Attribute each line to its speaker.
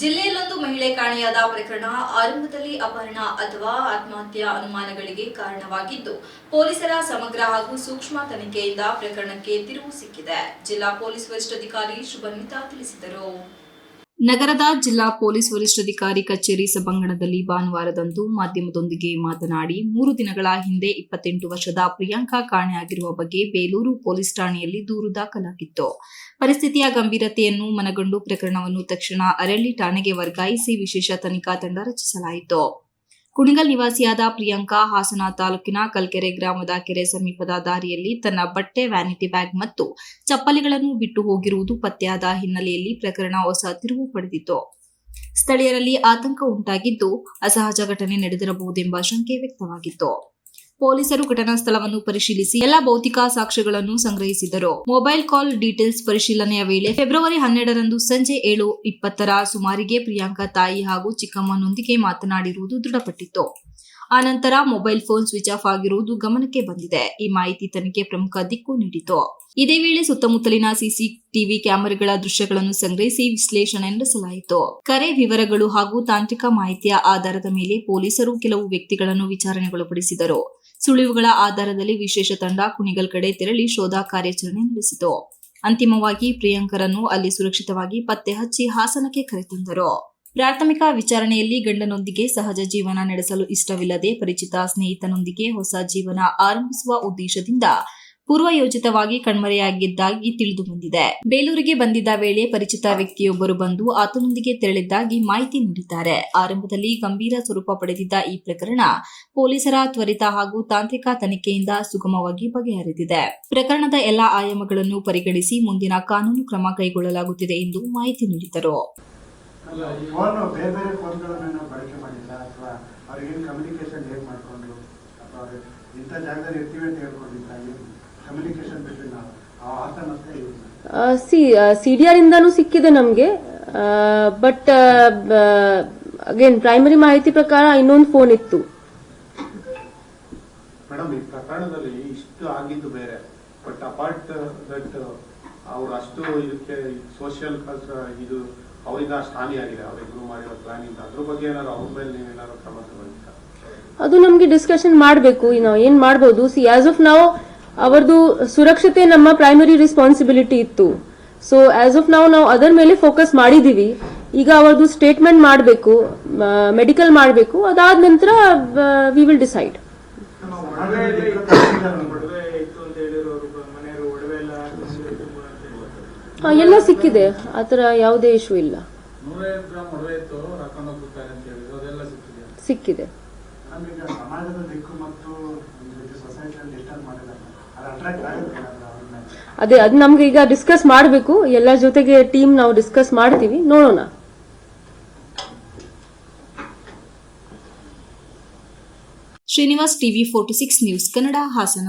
Speaker 1: ಜಿಲ್ಲೆಯಲ್ಲೊಂದು ಮಹಿಳೆ ಕಾಣೆಯಾದ ಪ್ರಕರಣ ಆರಂಭದಲ್ಲಿ ಅಪಹರಣ ಅಥವಾ ಆತ್ಮಹತ್ಯೆ ಅನುಮಾನಗಳಿಗೆ ಕಾರಣವಾಗಿದ್ದು, ಪೊಲೀಸರ ಸಮಗ್ರ ಹಾಗೂ ಸೂಕ್ಷ್ಮ ತನಿಖೆಯಿಂದ ಪ್ರಕರಣಕ್ಕೆ ತಿರುವು ಸಿಕ್ಕಿದೆ. ಜಿಲ್ಲಾ ಪೊಲೀಸ್ ವರಿಷ್ಠಾಧಿಕಾರಿ ಶುಭನ್ವಿತಾ ತಿಳಿಸಿದರು. ನಗರದ ಜಿಲ್ಲಾ ಪೊಲೀಸ್ ವರಿಷ್ಠಾಧಿಕಾರಿ ಕಚೇರಿ ಸಭಾಂಗಣದಲ್ಲಿ ಭಾನುವಾರದಂದು ಮಾಧ್ಯಮದೊಂದಿಗೆ ಮಾತನಾಡಿ, ಮೂರು ದಿನಗಳ ಹಿಂದೆ ಇಪ್ಪತ್ತೆಂಟು ವರ್ಷದ ಪ್ರಿಯಾಂಕಾ ಕಾಣೆಯಾಗಿರುವ ಬಗ್ಗೆ ಬೇಲೂರು ಪೊಲೀಸ್ ಠಾಣೆಯಲ್ಲಿ ದೂರು ದಾಖಲಾಗಿತ್ತು. ಪರಿಸ್ಥಿತಿಯ ಗಂಭೀರತೆಯನ್ನು ಮನಗಂಡು ಪ್ರಕರಣವನ್ನು ತಕ್ಷಣ ಅರಳ್ಳಿ ಠಾಣೆಗೆ ವರ್ಗಾಯಿಸಿ ವಿಶೇಷ ತನಿಖಾ ತಂಡ ರಚಿಸಲಾಯಿತು. ಕುಣಿಗಲ್ ನಿವಾಸಿಯಾದ ಪ್ರಿಯಾಂಕಾ ಹಾಸನ ತಾಲೂಕಿನ ಕಲ್ಕೆರೆ ಗ್ರಾಮದ ಕೆರೆ ಸಮೀಪದ ದಾರಿಯಲ್ಲಿ ತನ್ನ ಬಟ್ಟೆ, ವ್ಯಾನಿಟಿ ಬ್ಯಾಗ್ ಮತ್ತು ಚಪ್ಪಲಿಗಳನ್ನು ಬಿಟ್ಟು ಹೋಗಿರುವುದು ಪತ್ತೆಯಾದ ಹಿನ್ನೆಲೆಯಲ್ಲಿ ಪ್ರಕರಣ ಹೊಸ ತಿರುವು ಪಡೆದಿತ್ತು. ಸ್ಥಳೀಯರಲ್ಲಿ ಆತಂಕ ಉಂಟಾಗಿದ್ದು ಅಸಹಜ ಘಟನೆ ನಡೆದಿರಬಹುದೆಂಬ ಶಂಕೆ ವ್ಯಕ್ತವಾಗಿತ್ತು. ಪೊಲೀಸರು ಘಟನಾ ಸ್ಥಳವನ್ನು ಪರಿಶೀಲಿಸಿ ಎಲ್ಲ ಭೌತಿಕ ಸಾಕ್ಷ್ಯಗಳನ್ನು ಸಂಗ್ರಹಿಸಿದರು. ಮೊಬೈಲ್ ಕಾಲ್ ಡೀಟೇಲ್ಸ್ ಪರಿಶೀಲನೆಯ ವೇಳೆ ಫೆಬ್ರವರಿ ಹನ್ನೆರಡರಂದು ಸಂಜೆ ಏಳು ಇಪ್ಪತ್ತರ ಸುಮಾರಿಗೆ ಪ್ರಿಯಾಂಕಾ ತಾಯಿ ಹಾಗೂ ಚಿಕ್ಕಮ್ಮನೊಂದಿಗೆ ಮಾತನಾಡಿರುವುದು ದೃಢಪಟ್ಟಿತ್ತು. ಆನಂತರ ಮೊಬೈಲ್ ಫೋನ್ ಸ್ವಿಚ್ ಆಫ್ ಆಗಿರುವುದು ಗಮನಕ್ಕೆ ಬಂದಿದೆ. ಈ ಮಾಹಿತಿ ತನಿಖೆ ಪ್ರಮುಖ ದಿಕ್ಕು ನೀಡಿತು. ಇದೇ ವೇಳೆ ಸುತ್ತಮುತ್ತಲಿನ ಸಿಸಿಟಿವಿ ಕ್ಯಾಮೆರಾಗಳ ದೃಶ್ಯಗಳನ್ನು ಸಂಗ್ರಹಿಸಿ ವಿಶ್ಲೇಷಣೆ ನಡೆಸಲಾಯಿತು. ಕರೆ ವಿವರಗಳು ಹಾಗೂ ತಾಂತ್ರಿಕ ಮಾಹಿತಿಯ ಆಧಾರದ ಮೇಲೆ ಪೊಲೀಸರು ಕೆಲವು ವ್ಯಕ್ತಿಗಳನ್ನು ವಿಚಾರಣೆಗೊಳಪಡಿಸಿದರು. ಸುಳಿವುಗಳ ಆಧಾರದಲ್ಲಿ ವಿಶೇಷ ತಂಡ ಕುಣಿಗಲ್ ಕಡೆ ತೆರಳಿ ಶೋಧ ಕಾರ್ಯಾಚರಣೆ ನಡೆಸಿತು. ಅಂತಿಮವಾಗಿ ಪ್ರಿಯಾಂಕರನ್ನು ಅಲ್ಲಿ ಸುರಕ್ಷಿತವಾಗಿ ಪತ್ತೆ ಹಚ್ಚಿ ಹಾಸನಕ್ಕೆ ಕರೆತಂದರು. ಪ್ರಾಥಮಿಕ ವಿಚಾರಣೆಯಲ್ಲಿ ಗಂಡನೊಂದಿಗೆ ಸಹಜ ಜೀವನ ನಡೆಸಲು ಇಷ್ಟವಿಲ್ಲದೆ ಪರಿಚಿತ ಸ್ನೇಹಿತನೊಂದಿಗೆ ಹೊಸ ಜೀವನ ಆರಂಭಿಸುವ ಉದ್ದೇಶದಿಂದ ಪೂರ್ವಯೋಜಿತವಾಗಿ ಕಣ್ಮರೆಯಾಗಿದ್ದಾಗಿ ತಿಳಿದು ಬಂದಿದೆ. ಬೇಲೂರಿಗೆ ಬಂದಿದ್ದ ವೇಳೆ ಪರಿಚಿತ ವ್ಯಕ್ತಿಯೊಬ್ಬರು ಬಂದು ಆತನೊಂದಿಗೆ ತೆರಳಿದ್ದಾಗಿ ಮಾಹಿತಿ ನೀಡಿದ್ದಾರೆ. ಆರಂಭದಲ್ಲಿ ಗಂಭೀರ ಸ್ವರೂಪ ಪಡೆದಿದ್ದ ಈ ಪ್ರಕರಣ ಪೊಲೀಸರ ತ್ವರಿತ ಹಾಗೂ ತಾಂತ್ರಿಕ ತನಿಖೆಯಿಂದ ಸುಗಮವಾಗಿ ಬಗೆಹರಿದಿದೆ. ಪ್ರಕರಣದ ಎಲ್ಲಾ ಆಯಾಮಗಳನ್ನು ಪರಿಗಣಿಸಿ ಮುಂದಿನ ಕಾನೂನು ಕ್ರಮ ಕೈಗೊಳ್ಳಲಾಗುತ್ತಿದೆ ಎಂದು ಮಾಹಿತಿ ನೀಡಿದರು.
Speaker 2: ಅಲ್ಲ ಫೋನು ಬೇರೆ ಬೇರೆ ಫೋನ್ಗಳನ್ನು ಬಳಕೆ ಮಾಡಿಲ್ಲ ಅಥವಾ ಅವ್ರಿಗೇನು ಕಮ್ಯುನಿಕೇಶನ್ ಹೇಗೆ ಮಾಡಿಕೊಂಡು? ಅಥವಾ ಅವ್ರು ಇಂಥ ಜಾಗದಲ್ಲಿ ಇರ್ತೀವಿ ಅಂತ ಹೇಳ್ಕೊಂಡಿಲ್ಲ ಏನು ಕಮ್ಯುನಿಕೇಶನ್ ಬಿಟ್ವೀನ್ ನಾವು ಆತ ಮತ್ತೆ
Speaker 3: ಸಿ ಸಿ ಡಿ ಆರ್ ಇಂದಾನು ಸಿಕ್ಕಿದೆ ನಮಗೆ. ಬಟ್ ಅಗೇನ್ ಪ್ರೈಮರಿ ಮಾಹಿತಿ ಪ್ರಕಾರ ಇನ್ನೊಂದು ಫೋನ್ ಇತ್ತು.
Speaker 4: ಮೇಡಮ್ ಈ ಪ್ರಕರಣದಲ್ಲಿ ಇಷ್ಟು ಆಗಿದ್ದು ಬೇರೆ. ಬಟ್ ಅಪಾರ್ಟ್ ದಟ್ ಅವ್ರು ಅಷ್ಟು ಇದಕ್ಕೆ ಸೋಷಿಯಲ್ ಇದು ಅವರಿಂದ ಹಾನಿಯಾಗಿದೆ ಗುರು ಮಾಡಿರೋ ಪ್ಲಾನಿಂಗ್ ಅದ್ರ ಬಗ್ಗೆ ಏನಾದ್ರು ಅವ್ರ ಮೇಲೆ ನೀವೇನಾದ್ರು ಕ್ರಮ ತಗೊಂಡಿದ್ದೀರಾ
Speaker 3: ಅದು ನಮಗೆ ಡಿಸ್ಕಷನ್ ಮಾಡಬೇಕು. ನಾವು ಏನ್ ಮಾಡ್ಬೋದು? ಸಿ ಆಸ್ ಆಫ್ ನಾವು ಅವರದು ಸುರಕ್ಷತೆ ನಮ್ಮ ಪ್ರೈಮರಿ ರೆಸ್ಪಾನ್ಸಿಬಿಲಿಟಿ ಇತ್ತು. ಸೊ ಆಸ್ ಆಫ್ ನಾವು ನಾವು ಅದರ ಮೇಲೆ ಫೋಕಸ್ ಮಾಡಿದೀವಿ. ಈಗ ಅವರದು ಸ್ಟೇಟ್ಮೆಂಟ್ ಮಾಡಬೇಕು ಮೆಡಿಕಲ್ ಮಾಡಬೇಕು. ಅದಾದ ನಂತರ ವಿ ವಿಲ್ ಡಿಸೈಡ್
Speaker 5: ಎಲ್ಲ
Speaker 3: ಸಿಕ್ಕಿದೆ. ಆ ಥರ ಯಾವುದೇ ಇಶ್ಯೂ ಇಲ್ಲ.
Speaker 5: ಸಿಕ್ಕಿದೆ.
Speaker 2: ಅದೇ
Speaker 3: ಅದು ನಮ್ಗೆ ಈಗ ಡಿಸ್ಕಸ್ ಮಾಡಬೇಕು. ಎಲ್ಲ ಜೊತೆಗೆ ಟೀಮ್ ನಾವು ಡಿಸ್ಕಸ್ ಮಾಡ್ತೀವಿ. ನೋಡೋಣ.
Speaker 1: Srinivas TV forty six news Kannada Hassan.